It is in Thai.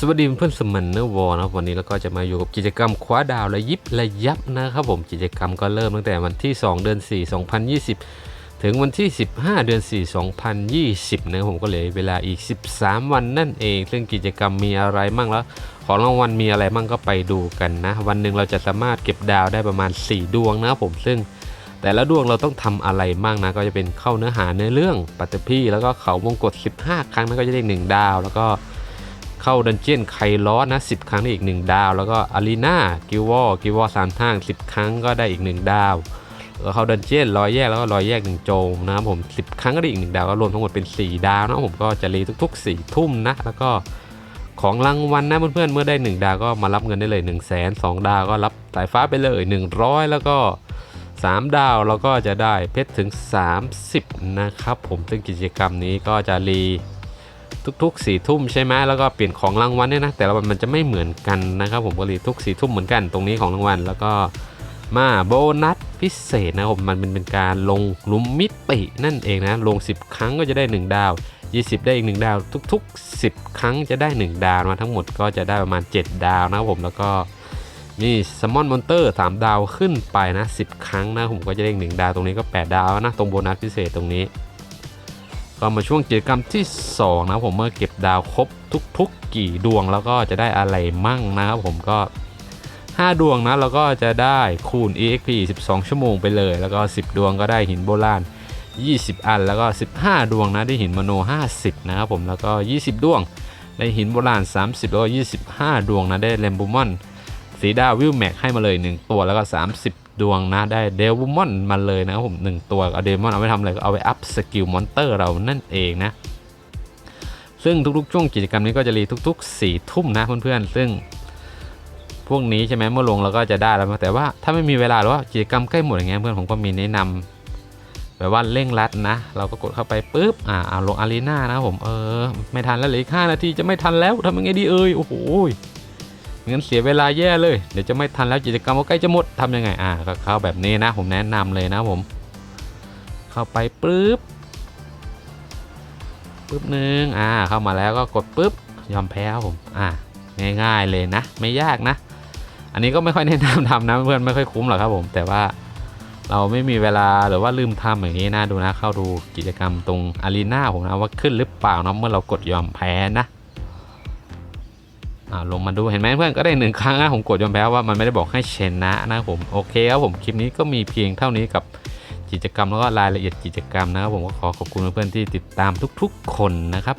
สวัสดีเพื่อนสมันเนอร์วอลนะครับวันนี้เราก็จะมาอยู่กับกิจกรรมคว้าดาวและยิบและยับนะครับผมกิจกรรมก็เริ่มตั้งแต่วันที่ 2 เดือน 4 2020 ถึงวันที่ 15 เดือน 4 2020นะครับผมก็เหลือเวลาอีก 13 วันนั่นเอง ซึ่งกิจกรรมมีอะไรมั่งแล้ว ของรางวัลมีอะไรมั่งก็ไปดูกันนะ วันหนึ่งเราจะสามารถเก็บดาวได้ประมาณ 4 ดวงนะครับผมซึ่งแต่ละดวงเราต้องทำอะไรมั่งนะ ก็จะเป็นเข้าเนื้อหาในเรื่องปัตตพีแล้วก็เขาวงกฏ15 ครั้งนั้นก็จะได้ 1 ดาวแล้วก็ เข้าดันเจียนไคลอสนะ10 ครั้งได้อีก 1 ดาว แล้วก็อารีนากิววอลกิววอลสามทาง 10 ครั้งก็ได้อีก 1 ดาวแล้วเข้าดันเจียนรอยแยกแล้วก็รอยแยก1โจมนะครับผม 10 ครั้งก็ได้อีก 1 ดาวก็รวมทั้งหมดเป็น 4 ดาวนะผมก็จะรีทุกๆ4ทุ่มนะแล้วก็ของรางวัลนะเพื่อนๆเมื่อได้ 1 ดาวก็มารับเงินได้เลย 1 0 0 0 0แสนสดาวก็รับสายฟ้าไปเลย 100 แล้วก็ 3 ดาวเราก็จะได้เพชรถึง 30 นะครับผมซึ่งกิจกรรมนี้ก็จะรี ทุกๆ4ทุ่มใช่ไหมแล้วก็เปลี่ยนของรางวัลเนี่ยนะแต่ละวันมันจะไม่เหมือนกันนะครับผมก็รีทุก4ทุ่มเหมือนกันตรงนี้ของรางวัลแล้วก็มาโบนัสพิเศษนะครับผมมันเป็นปนการลงลุมมิตินั่นเองนะลง 10 ครั้งก็จะได้ 1 ดาว 20 ได้อีก 1 ดาว ทุก ๆ 10 ครั้งจะได้ 1 ดาวมาทั้งหมดก็จะได้ประมาณ 7 ดาวนะครับผมแล้วก็นี่สมอนมอนเตอร์3ดาวขึ้นไปนะ 10 ครั้งนะผมก็จะได้หนึ่งดาวตรงนี้ก็ 8 ดาวนะตรงโบนัสพิเศษตรงนี้ ก็มาช่วงกิจกรรมที่ 2 นะผมเมื่อเก็บดาวครบทุก ๆ กี่ดวงแล้วก็จะได้อะไรมั่งนะครับผมก็ 5 ดวงนะแล้วก็จะได้คูณ EXP 12 ชั่วโมงไปเลย แล้วก็ 10 ดวงก็ได้หินโบราณ20 อันแล้วก็ 15 ดวงนะได้หินมโน 50 นะครับผมแล้วก็ 20 ดวงได้หินโบราณ 30 แล้วก็ 25 ดวงนะได้เลมบูมอนสีดาววิวแม็กให้มาเลย 1 ตัวแล้วก็ 30 ดวงนะได้เดลมอนมาเลยนะครับผม1ตัวเอาเดลมอนเอาไปทำอะไรก็เอาไปอัพสกิลมอนเตอร์เรานั่นเองนะ ซึ่งทุกๆ ช่วงกิจกรรมนี้ก็จะรีทุกๆ4ทุ่มนะเพื่อนๆ ซึ่งพวกนี้ใช่ไหมเมื่อลงเราก็จะได้แล้วแต่ว่าถ้าไม่มีเวลาหรือว่ากิจกรรมใกล้หมดอย่างเงี้ยเพื่อนผมก็มีแนะนำแบบว่าเร่งรัดนะ เราก็กดเข้าไปปุ๊บอ่าเอาลงอารีนานะผมเออไม่ทันแล้วเหลืออีกห้านาทีจะไม่ทันแล้วทำยังไงดีเอ่ยโอ้โห งั้นเสียเวลาแย่เลย เดี๋ยวจะไม่ทันแล้วกิจกรรมก็ใกล้จะหมดทำยังไงอ่าก็เข้าแบบนี้นะ ผมแนะนำเลยนะผม เข้าไปปุ๊บปุ๊บหนึ่งอ่า เข้ามาแล้วก็กดปุ๊บยอมแพ้ครับผม อ่าง่ายๆเลยนะ ไม่ยากนะ อันนี้ก็ไม่ค่อยแนะนำทำนะเพื่อนไม่ค่อยคุ้มหรอกครับผม แต่ว่าเราไม่มีเวลาหรือว่าลืมทำอย่างนี้นะดูนะ เข้าดูกิจกรรมตรงอารีนาผมนะว่าขึ้นหรือเปล่านะเมื่อเรากดยอมแพ้นะ อ่าลงมาดูเห็นไหมเพื่อนก็ได้หนึ่งครั้งนะผมกดยอมแพ้ว่ามันไม่ได้บอกให้ชนะนะผมโอเคครับผมคลิปนี้ก็มีเพียงเท่านี้กับกิจกรรมแล้วก็รายละเอียดกิจกรรมนะครับผมก็ขอขอบคุณเพื่อนๆที่ติดตามทุกๆ คนนะครับ